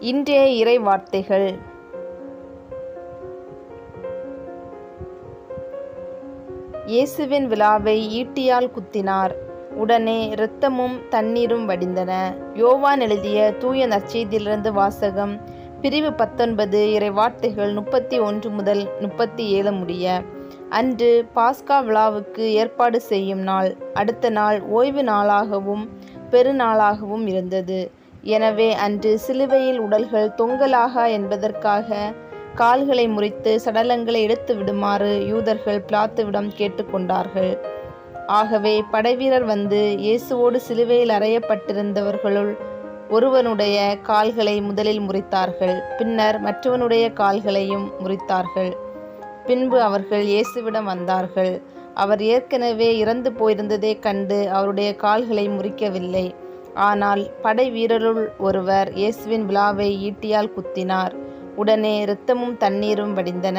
இன்றைய இறை வார்த்தைகள். இயேசுவின் விழாவை ஈட்டியால் குத்தினார். உடனே இரத்தமும் தண்ணீரும் வடிந்தன. யோவான் எழுதிய தூய நற்செய்தியிலிருந்து வாசகம் பிரிவு பத்தொன்பது இறை வார்த்தைகள் முப்பத்தி ஒன்று முதல் முப்பத்தி ஏழு முடிய அன்று பாஸ்கா விழாவுக்கு ஏற்பாடு செய்யும் நாள் அடுத்த நாள் ஓய்வு நாளாகவும் பெருநாளாகவும் இருந்தது. எனவே அன்று சிலுவையில் உடல்கள் தொங்கலாகா என்பதற்காக கால்களை முறித்து சடலங்களை எடுத்து விடுமாறு யூதர்கள் பிளாத்துவிடம் கேட்டுக்கொண்டார்கள். ஆகவே படைவீரர் வந்து இயேசுவோடு சிலுவையில் அறையப்பட்டிருந்தவர்களுள் ஒருவனுடைய கால்களை முதலில் முறித்தார்கள். பின்னர் மற்றவனுடைய கால்களையும் முறித்தார்கள். பின்பு அவர்கள் இயேசுவிடம் வந்தார்கள். அவர் ஏற்கனவே இறந்து போயிருந்ததை கண்டு அவருடைய கால்களை முறிக்கவில்லை. ஆனால் படை வீரருள் ஒருவர் இயேசுவின் விழாவை ஈட்டியால் குத்தினார். உடனே இரத்தமும் தண்ணீரும் வடிந்தன.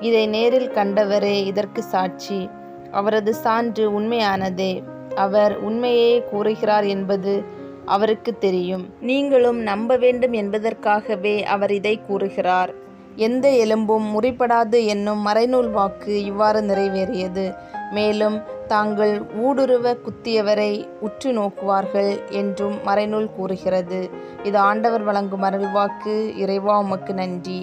இதை நேரில் கண்டவரே இதற்கு சாட்சி. அவரது சான்று உண்மையானதே. அவர் உண்மையே கூறுகிறார் என்பது அவருக்கு தெரியும். நீங்களும் நம்ப வேண்டும் என்பதற்காகவே அவர் இதை கூறுகிறார். எந்த எலும்பும் முறிப்படாது என்னும் மறைநூல் வாக்கு இவ்வாறு நிறைவேறியது. மேலும் தாங்கள் ஊடுருவ குத்தியவரை உற்று நோக்குவார்கள் என்றும் மறைநூல் கூறுகிறது. இது ஆண்டவர் வழங்கும் அருள்வாக்கு. இறைவா உமக்கு நன்றி.